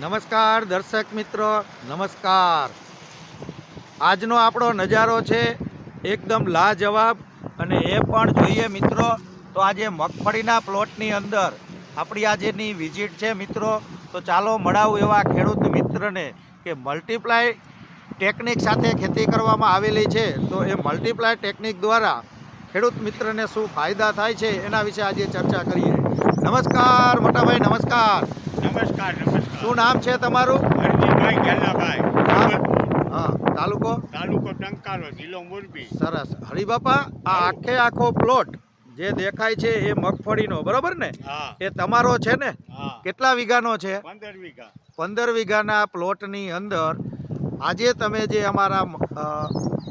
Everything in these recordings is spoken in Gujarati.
નમસ્કાર દર્શક મિત્રો, નમસ્કાર. આજનો આપણો નજારો છે એકદમ લાજવાબ અને એ પણ જોઈએ મિત્રો, તો આજે મગફળીના પ્લોટની અંદર આપણી આજેની વિઝિટ છે મિત્રો, તો ચાલો મળાવું એવા ખેડૂત મિત્રને કે મલ્ટીપ્લાય ટેકનિક સાથે ખેતી કરવામાં આવેલી છે, તો એ મલ્ટીપ્લાય ટેકનિક દ્વારા ખેડૂત મિત્રને શું ફાયદા થાય છે એના વિશે આજે ચર્ચા કરીએ. નમસ્કાર, મોટાભાઈ, નમસ્કાર. નમસ્કાર નમસ્કાર. શું નામ છે તમારું? હરજીભાઈ ગેલાભાઈ હા. તાલુકો? તાલુકો ટંકારો જિલ્લો મોરબી. સરસ. હરિબાપા આ આખે આખો પ્લોટ જે દેખાય છે એ મગફળીનો બરોબર ને? હા. એ તમારો છે ને? કેટલા વીઘાનો છે? પંદર વીઘા. પંદર વીઘાના પ્લોટની અંદર આજે તમે જે અમારા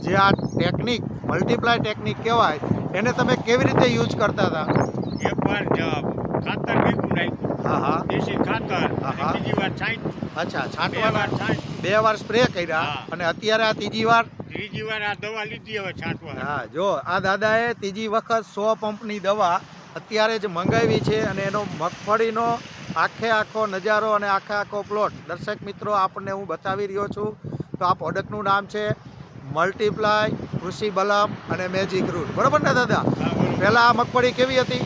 જે આ ટેકનિક મલ્ટીપ્લાય ટેકનિક કહેવાય એને તમે કેવી રીતે યુઝ કરતા હતા? એક વાર જ- ખાતર ભેગું નાખ્યું દેશી ખાતર. બીજી વાર છાંટ. અચ્છા છાંટવાના. બે વાર સ્પ્રે કર્યા હા. અને અત્યારે આ ત્રીજી વાર? ત્રીજી વાર આ દવા લીધી હવે છાંટવા. હા જો આ દાદાએ ત્રીજી વખત સો પંપની દવા અત્યારે જ મંગાવી છે અને એનો મગફળીનો આખે આખો નજારો અને આખે આખો પ્લોટ દર્શક મિત્રો આપણને હું બતાવી રહ્યો છું તો આ પ્રોડક્ટનું નામ છે મલ્ટીપ્લાય કૃષિ બલમ અને મેજિક રૂટ બરોબર ને દાદા? પહેલાં આ મગફળી કેવી હતી.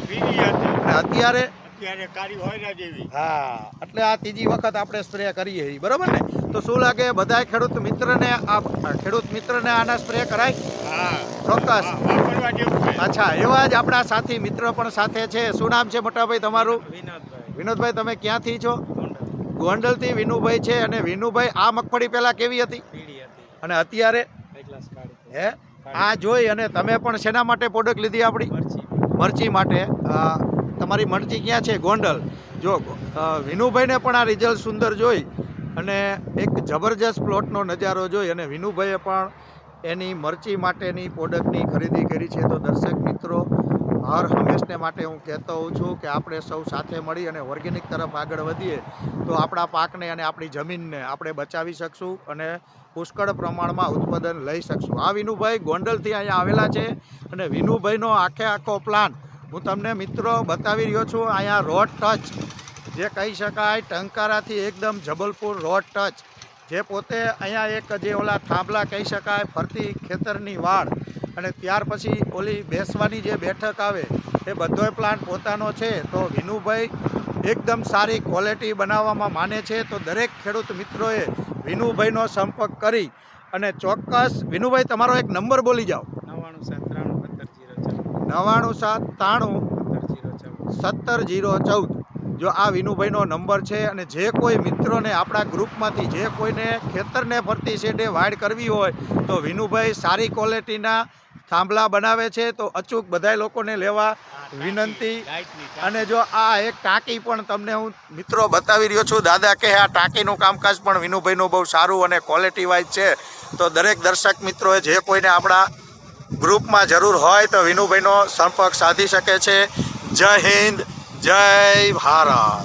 અને અત્યારે અત્યારે કારી હોય જેવી. હા એટલે આ ત્રીજી વખત આપણે સ્પ્રે કરીએ છીએ. બરોબર ને? તો શું લાગે? બધાય ખેડૂત મિત્રને આ ખેડૂત મિત્રને આના સ્પ્રે કરાય? હા. ચોક્કસ. વાપરવા જેવું છે. અચ્છા એવા જ આપણા સાથી મિત્ર પણ સાથે છે. શું નામ છે મોટાભાઈ તમારું? વિનોદભાઈ. વિનોદભાઈ તમે ક્યાંથી છો? ગોંડલથી વિનુભાઈ છે અને વિનુભાઈ આ મગફળી પહેલા કેવી હતી? અને અત્યારે? હે? આ જોઈ અને તમે પણ શેના માટે પ્રોડક્ટ લીધી આપણી? મરચી. મરચી માટે. તમારી મરચી ક્યાં છે, ગોંડલ? જો વિનુભાઈને પણ આ રિઝલ્ટ સુંદર જોઈ અને એક જબરજસ્ત પ્લોટનો નજારો જોઈ અને વિનુભાઈએ પણ એની મરચી માટેની પ્રોડક્ટની ખરીદી કરી છે. તો દર્શક મિત્રો, હર હંમેશને માટે હું કહેતો હોઉં છું કે આપણે સૌ સાથે મળી અને ઓર્ગેનિક તરફ આગળ વધીએ તો આપણા પાકને અને આપણી જમીનને આપણે બચાવી શકશું અને પુષ્કળ પ્રમાણમાં ઉત્પાદન લઈ શકશું. આ વિનુભાઈ ગોંડલથી અહીંયા આવેલા છે અને વિનુભાઈનો આખે આખો પ્લાન હું તમને મિત્રો બતાવી રહ્યો છું, અહીંયા રોડ ટચ. જે કહી શકાય ટંકારાથી એકદમ જબલપુર રોડ ટચ. જે પોતે અહીંયા એક જે ઓલા થાંભલા કહી શકાય, ફરતી ખેતરની વાડ. અને ત્યાર પછી ઓલી બેસવાની જે બેઠક આવે, એ બધોય પ્લાન પોતાનો છે. તો વિનુભાઈ એકદમ સારી ક્વોલિટી બનાવવામાં માને છે. તો દરેક ખેડૂત મિત્રોએ વિનુભાઈનો સંપર્ક કરી અને ચોક્કસ વિનુભાઈ, તમારો એક નંબર બોલી જાઓ. નવ્વાણું સાત ત્રાણું પંદર જીરો ચૌદ નવ્વાણું સાત ત્રાણું સત્તર જીરો ચૌદ. જો આ વિનુભાઈનો નંબર છે અને જે કોઈ મિત્રોને આપણા ગ્રુપમાંથી જે કોઈને ખેતરને ફરતી શેડે વાડ કરવી હોય, તો વિનુભાઈ સારી ક્વોલિટીના થાંભલા બનાવે છે. તો અચૂક બધાય લોકોને લેવા વિનંતી. અને જો આ એક ટાંકી પણ તમને હું મિત્રો બતાવી રહ્યો છું. દાદા કે આ ટાંકીનું કામકાજ પણ વિનુભાઈનું બહુ સારું અને ક્વોલિટી વાઇઝ છે. તો દરેક દર્શક મિત્રોએ જે કોઈને આપણા ગ્રુપમાં જરૂર હોય તો વિનુભાઈનો સંપર્ક સાધી શકે છે. જય હિન્દ જય ભારત.